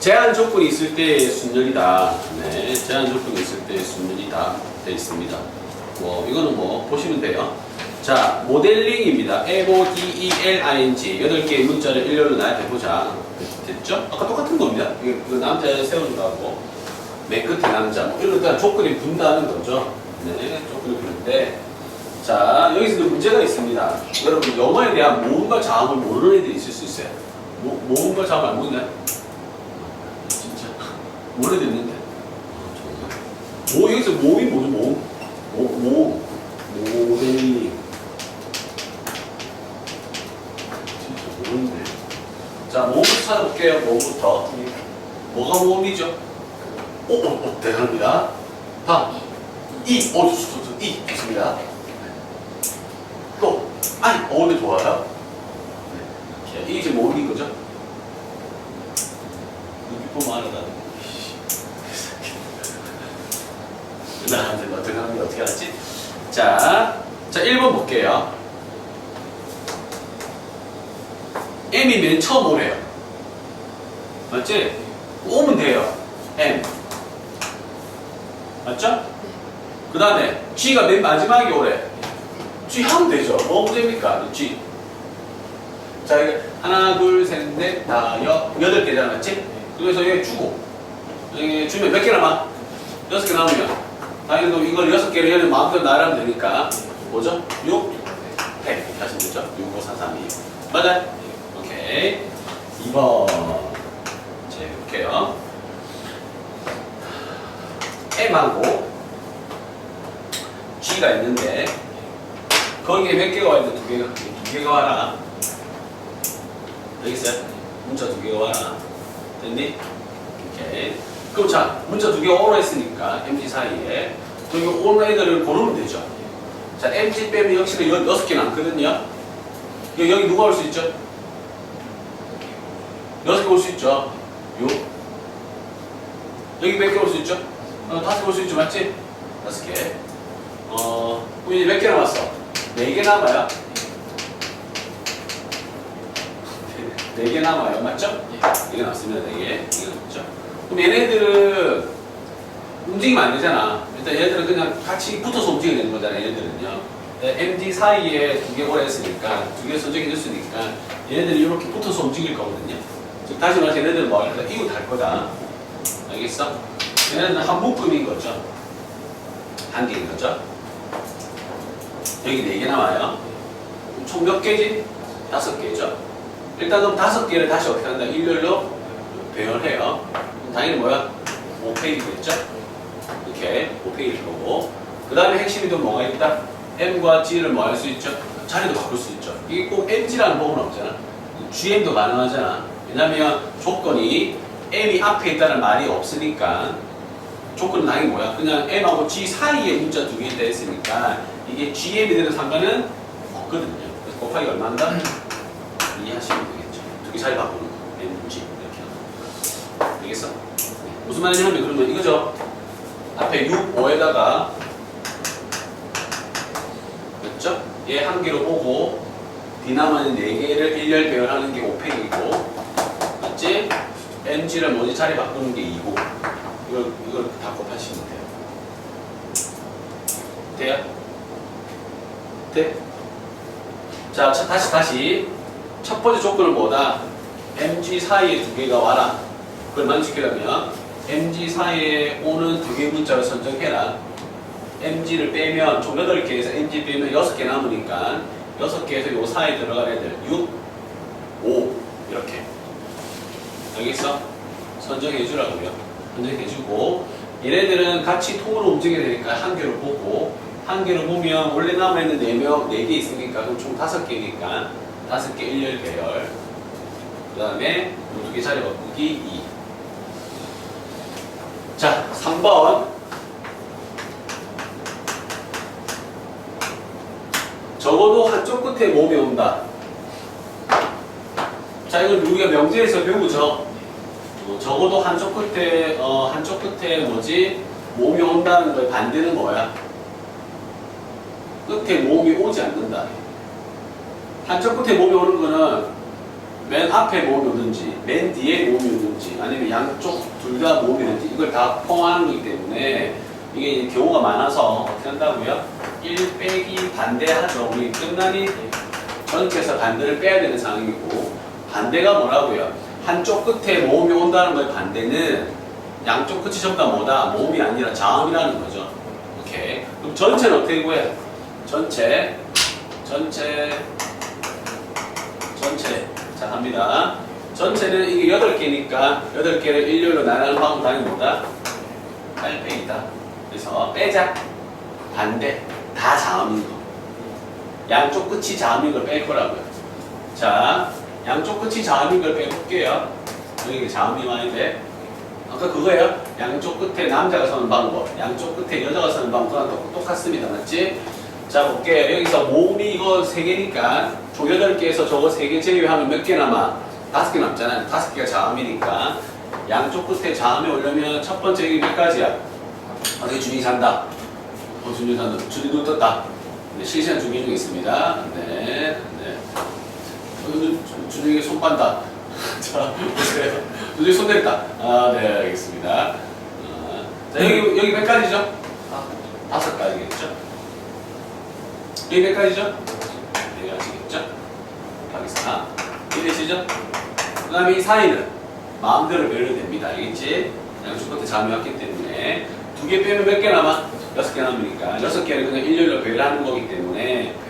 제한 조건이 있을 때 순열이다. 네, 제한 조건이 있을 때 순열이다. 돼 있습니다. 뭐 이거는 뭐 보시면 돼요. 자, 모델링입니다. M O D E L I N G 여덟 개의 문자를 일렬로 나열해 보자. 됐죠? 아까 똑같은 겁니다. 이거, 이거 남자 세우는 거하고 맨 끝에 남자. 뭐 이런 것들 조건이 분다는 거죠. 네, 조건이 부는데 자, 여기서도 문제가 있습니다. 여러분, 영어에 대한 모음과 자음을 모르는 애들이 있을 수 있어요. 모, 모음과 자음을 안 모르나요? 정말. 모, 여기서 모음이 뭐죠, 모음? 모, 모, 모델링. 진짜 모르는데. 자, 모음부터 찾아볼게요, 모음부터. 뭐가 모음이죠? 오, 오, 오, 대단합니다. 다. 이, 어, 좋, 좋, 좋, 이, 좋습니다. 또, 아니, 어느 좋아요? 네. 이게 이제 모음인 거죠? 눈빛 보면 알아다. 나한테 어떻게 하는 게 어떻게 알았지? 자, 자, 1번 볼게요. M이 맨 처음 오래요. 맞지? 오면 돼요. M. 맞죠? 그 다음에 G가 맨 마지막에 오래. G 하면 되죠. 뭐 문제입니까? G. 자, 이거 하나, 둘, 셋, 넷, 다, 여, 여덟 개잖아, 맞지? 그래서 여기 주고, 여기 주면 몇 개 남아? 여섯 개 남으면, 당연히 또 이걸 여섯 개를 얘는 마음대로 나열하면 되니까, 뭐죠? 6, 100. 이렇게 하시면 되죠? 6, 5, 4, 3, 2. 맞아요? 오케이. 2번. 자, 볼게요. M하고 G가 있는데, 거기에 몇 개가 와 있는데 두 개가 두 개가 와라 있어요 문자 두 개가 와라 됐니? 오케이 그럼 자 문자 두 개가 오라 했으니까 MG 사이에 저기 오는 애들을 고르면 되죠 자 MG 빼면 역시나 여, 여섯 개 남거든요 여기, 누가 올 수 있죠? 여섯 개올 수 있죠 요 여기 몇 개 올 수 있죠? 어, 다섯 개올 수 있죠 맞지? 다섯 개 어, 그럼 이제 몇 개 남았어? 네개 남아요. 네개 남아요. 맞죠? 이게 남습니다. 네 개. 이게 남죠. 그럼 얘네들은 움직이면 안 되잖아. 일단 얘네들은 그냥 같이 붙어서 움직여야 되는 거잖아. 얘네들은요. MD 사이에 두 개 오래 했으니까 두 개 선정해 줬으니까 얘네들이 이렇게 붙어서 움직일 거거든요. 즉 다시 말해서 얘네들은 뭐 할 거다? 이웃 할 거다. 알겠어? 얘네들은 한 묶음인 거죠. 한 개인 거죠. 여기 네개 남아요. 총 몇 개지? 다섯 개죠. 일단 그럼 다섯 개를 다시 어떻게 한다? 일렬로 배열해요. 그럼 당연히 뭐야? 5페이지겠죠? 이렇게 5페이지 거고. 그 다음에 핵심이 또 뭐가 있다? M과 G를 뭐 할 수 있죠? 자리도 바꿀 수 있죠. 이게 꼭 MG라는 법은 없잖아. GM도 가능하잖아. 왜냐면 조건이 M이 앞에 있다는 말이 없으니까 조건은 당연히 뭐야? 그냥 M하고 G 사이에 문자 두 개 있다 했으니까 이게 GM이 되는 상관은 없거든요. 그래서 곱하기 얼마인가? 이해하시면 되겠죠. 두개 사이 바꾸는 거. 알겠어? 무슨 말이냐면 그러면 이거죠. 앞에 6, 5에다가 됐죠? 얘 한 개로 보고 디나마는 네 개를 일렬 배열하는 게 5팩이고 맞지? MG를 뭐지 자리 바꾸는 게 2고 이걸 이걸 다 곱하시면 돼요. 돼요? 돼? 자, 자, 다시 다시 첫 번째 조건은 뭐다? MG 사이에 두 개가 와라. 그걸 만족하려면 MG 사이에 오는 두개 문자를 선정해라. MG를 빼면 총 8개에서 MG 빼면 6개 남으니까 6개에서 요 사이에 들어간 애들 6, 5 이렇게 알겠어? 선정해 주라고요. 선정해 주고 얘네들은 같이 통으로 움직여야 되니까 한 개로 보고 한 개로 보면 원래 남아있는 4명, 4개 있으니까 그럼 총 5개니까 5개 일렬 배열 그 다음에 두개 자리 바꾸기 2 자, 3번 적어도 한쪽 끝에 몸이 온다 자, 이건 우리가 명제에서 배우죠 어, 적어도 한쪽 끝에 어, 한쪽 끝에 뭐지 몸이 온다는 거의 반대는 뭐야? 끝에 몸이 오지 않는다. 한쪽 끝에 몸이 오는 거는 맨 앞에 모음이 오든지 맨 뒤에 모음이 오든지 아니면 양쪽 둘다 모음이 오든지 이걸 다 포함하는 거기 때문에 이게 경우가 많아서 어떻게 한다고요? 1 빼기 반대하죠. 우리 끝나니 전체에서 반대를 빼야 되는 상황이고 반대가 뭐라고요? 한쪽 끝에 모음이 온다는 거의 반대는 양쪽 끝이 전부 다 뭐다? 모음이 아니라 자음이라는 거죠. 오케이. 그럼 전체는 어떻게 구해요? 전체, 전체, 전체. 자, 갑니다. 전체는 이게 8개니까 8개를 일렬로 나누는 방법 당연히 뭐다? 8빼기다. 그래서 빼자. 반대. 다 자음인 거. 양쪽 끝이 자음인 걸 뺄 거라고요. 자, 양쪽 끝이 자음인 걸 빼볼게요. 여기 자음이 많이 돼. 아까 그거예요. 양쪽 끝에 남자가 서는 방법, 양쪽 끝에 여자가 서는 방법과 똑- 똑같습니다. 맞지? 자, 볼게요. 여기서 모음이 이거 세 개니까 조 8개에서 저거 세개 제외하면 몇 개 남아? 다섯 개 남잖아요. 다섯 개가 자음이니까 양쪽 끝에 자음이 오려면 첫 번째 이게 몇 가지야? 어떻게 준이 산다? 어, 준이 산다. 준이 눈 떴다. 네, 실시간 중계 중에 있습니다. 네, 네. 어, 준이에게 손 빤다. 자, 보세요. 준이 손 댔다. 아, 네, 알겠습니다. 아, 자, 여기, 여기 몇 가지죠? 다섯 가지겠죠? 여기 몇 가지죠? 네 가지겠죠? 가겠습니다. 이해되시죠? 그 다음에 이 사이는 마음대로 배려도 됩니다. 알겠지? 양쪽 끝에 잠이 왔기 때문에 두 개 빼면 몇 개 남아? 여섯 개 남으니까 여섯 개는 그냥 일렬로 배려하는 거기 때문에 600 이렇게